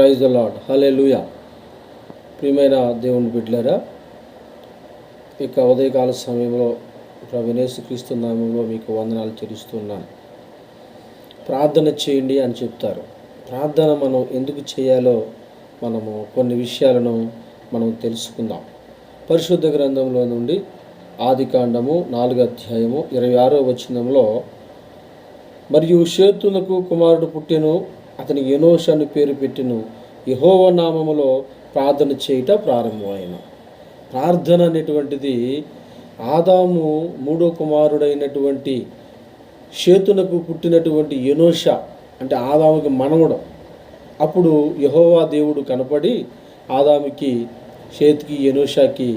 Praise the lord హలే లూయా ప్రియమైన దేవుని బిడ్డలారా ఇక ఉదయకాల సమయంలో ప్రభు క్రీస్తు నామంలో మీకు వందనాలు చెల్లిస్తున్నాను. ప్రార్థన చేయండి అని చెప్తారు. ప్రార్థన మనం ఎందుకు చేయాలో మనము కొన్ని విషయాలను మనం తెలుసుకుందాం. పరిశుద్ధ గ్రంథంలో నుండి ఆది కాండము నాలుగు అధ్యాయము ఇరవై ఆరో వచనంలో మరియు షేతునకు కుమారుడు పుట్టెను అతని ఎనోష అని పేరు పెట్టిన యహోవ నామములో ప్రార్థన చేయుట ప్రారంభమైన. ప్రార్థన అనేటువంటిది ఆదాము మూడో కుమారుడైనటువంటి చేతునకు పుట్టినటువంటి ఎనోష అంటే ఆదాముకి మనవడు. అప్పుడు యహోవా దేవుడు కనపడి ఆదాముకి చేతికి ఎనోషాకి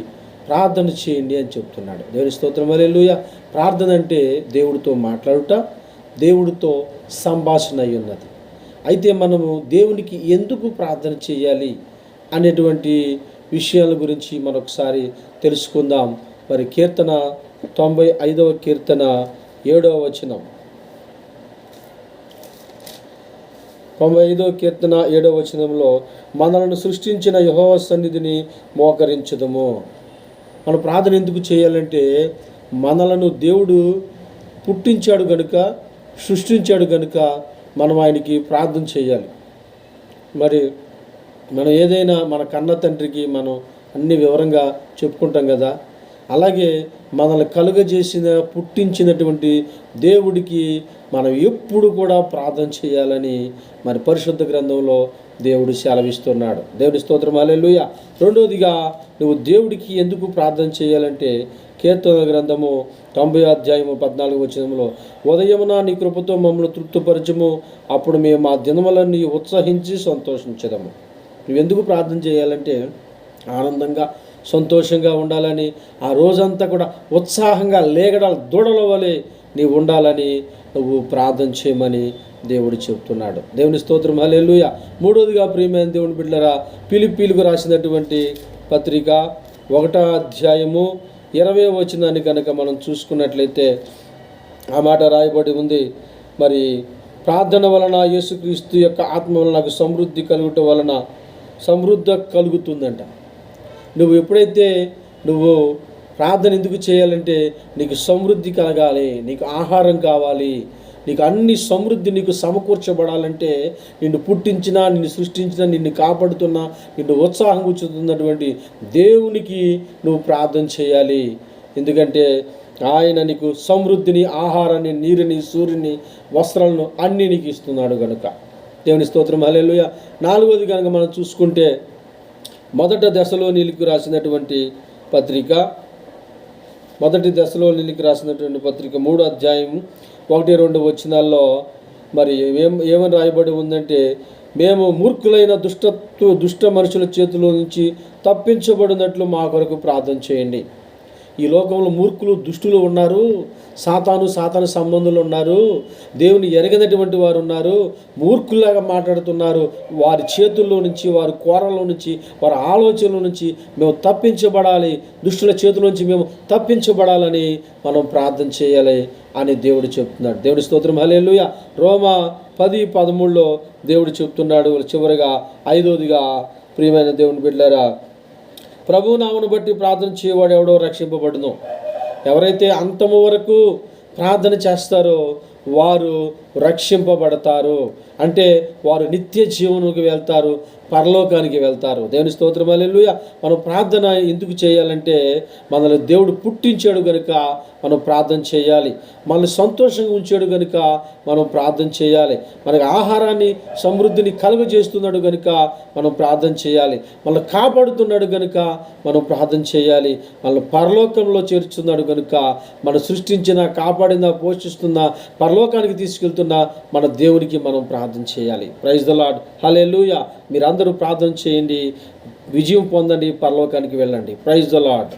ప్రార్థన చేయండి అని చెప్తున్నాడు. దేవుని స్తోత్రం అలెలుయ ప్రార్థన అంటే దేవుడితో మాట్లాడుట దేవుడితో సంభాషణ అయి ఉన్నది అయితే మనము దేవునికి ఎందుకు ప్రార్థన చేయాలి అనేటువంటి విషయాల గురించి మరొకసారి తెలుసుకుందాం. మరి కీర్తన తొంభై ఐదవ కీర్తన ఏడవ వచనం. తొంభై ఐదవ కీర్తన ఏడవ వచనంలో మనలను సృష్టించిన యహోవ సన్నిధిని మోకరించదము. మన ప్రార్థన ఎందుకు చేయాలంటే మనలను దేవుడు పుట్టించాడు కనుక సృష్టించాడు కనుక మనం ఆయనకి ప్రార్థన చేయాలి. మరి మనం ఏదైనా మన కన్న తండ్రికి మనం అన్ని వివరంగా చెప్పుకుంటాం కదా. అలాగే మనల్ని కలుగజేసిన పుట్టించినటువంటి దేవుడికి మనం ఎప్పుడు కూడా ప్రార్థన చేయాలని మరి పరిశుద్ధ గ్రంథంలో దేవుడు సెలవిస్తున్నాడు. దేవుడి స్తోత్రం అలెలుయ రెండవదిగా నువ్వు దేవుడికి ఎందుకు ప్రార్థన చేయాలంటే కీర్తన గ్రంథము తొంభై అధ్యాయము పద్నాలుగు వచనంలో ఉదయమున నీ కృపతో మమ్మల్ని తృప్తిపరచము అప్పుడు మేము మా దినములన్నీ ఉత్సహించి సంతోషించదము. నువ్వు ఎందుకు ప్రార్థన చేయాలంటే ఆనందంగా సంతోషంగా ఉండాలని ఆ రోజంతా కూడా ఉత్సాహంగా లేగడాలి దూడల వలె నీవు ఉండాలని నువ్వు ప్రార్థన చేయమని దేవుడు చెప్తున్నాడు. దేవుని స్తోత్రం హలెలుయ మూడోదిగా ప్రియమైన దేవుని బిడ్డలరా పిలిపిలుగు రాసినటువంటి పత్రిక ఒకటో అధ్యాయము ఇరవై వచనాన్ని కనుక మనం చూసుకున్నట్లయితే ఆ మాట రాయబడి ఉంది. మరి ప్రార్థన వలన యేసుక్రీస్తు యొక్క ఆత్మ వలన నాకు సమృద్ధి కలుగుట వలన సమృద్ధి కలుగుతుందంట. నువ్వు ఎప్పుడైతే నువ్వు ప్రార్థన ఎందుకు చేయాలంటే నీకు సమృద్ధి కలగాలి నీకు ఆహారం కావాలి నీకు అన్ని సమృద్ధి నీకు సమకూర్చబడాలంటే నిన్ను పుట్టించిన నిన్ను సృష్టించిన నిన్ను కాపాడుతున్న నిన్ను ఉత్సాహం కూర్చుతున్నటువంటి దేవునికి నువ్వు ప్రార్థన చేయాలి. ఎందుకంటే ఆయన నీకు సమృద్ధిని ఆహారాన్ని నీరుని సూర్యుని వస్త్రాలను అన్నీ నీకు ఇస్తున్నాడు కనుక దేవుని స్తోత్రం అలెలుయ నాలుగోది కనుక మనం చూసుకుంటే మొదట దశలో నీలికి రాసినటువంటి పత్రిక మొదటి దశలో నీలికి రాసినటువంటి పత్రిక మూడు అధ్యాయం ఒకటి రెండు వచ్చినాల్లో మరి ఏం ఏమని రాయబడి ఉందంటే మేము మూర్ఖులైన దుష్టత్వ దుష్ట మనుషుల చేతిలో నుంచి తప్పించబడినట్లు మా కొరకు ప్రార్థన చేయండి. ఈ లోకంలో మూర్ఖులు దుష్టులు ఉన్నారు సాతాను సాతాను సంబంధులు ఉన్నారు దేవుని ఎరగనటువంటి వారు ఉన్నారు మూర్ఖులాగా మాట్లాడుతున్నారు. వారి చేతుల్లో నుంచి వారి కోరల్లో నుంచి వారి ఆలోచనల నుంచి మేము తప్పించబడాలి. దుష్టుల చేతుల నుంచి మేము తప్పించబడాలని మనం ప్రార్థన చేయాలి అని దేవుడు చెప్తున్నాడు. దేవుడి స్తోత్రం. హలేలుయ రోమా పది పదమూడులో దేవుడు చెప్తున్నాడు చివరిగా ఐదోదిగా. ప్రియమైన దేవుని బిడ్డారా ప్రభు నామను బట్టి ప్రార్థన చేయవాడు ఎవడో రక్షింపబడును. ఎవరైతే అంతము వరకు ప్రార్థన చేస్తారో వారు రక్షింపబడతారు. అంటే వారు నిత్య జీవనకు వెళ్తారు పరలోకానికి వెళ్తారు. దేవుని స్తోత్రం అల్లెలుయ మనం ప్రార్థన ఎందుకు చేయాలంటే మనల్ని దేవుడు పుట్టించాడు కనుక మనం ప్రార్థన చేయాలి. మనల్ని సంతోషంగా ఉంచాడు కనుక మనం ప్రార్థన చేయాలి. మనకు ఆహారాన్ని సమృద్ధిని కలుగజేస్తున్నాడు కనుక మనం ప్రార్థన చేయాలి. మనల్ని కాపాడుతున్నాడు కనుక మనం ప్రార్థన చేయాలి. మనల్ని పరలోకంలో చేర్చున్నాడు కనుక మనం సృష్టించిన కాపాడిన పోషిస్తున్న పరలోకానికి తీసుకెళ్తున్న మన దేవునికి మనం ప్రార్థన చేయాలి. ప్రైజ్ ద లాడ్ హలే మీరందరూ ప్రార్థన చేయండి. విజయం పొందండి. పరలోకానికి వెళ్ళండి. Praise the lord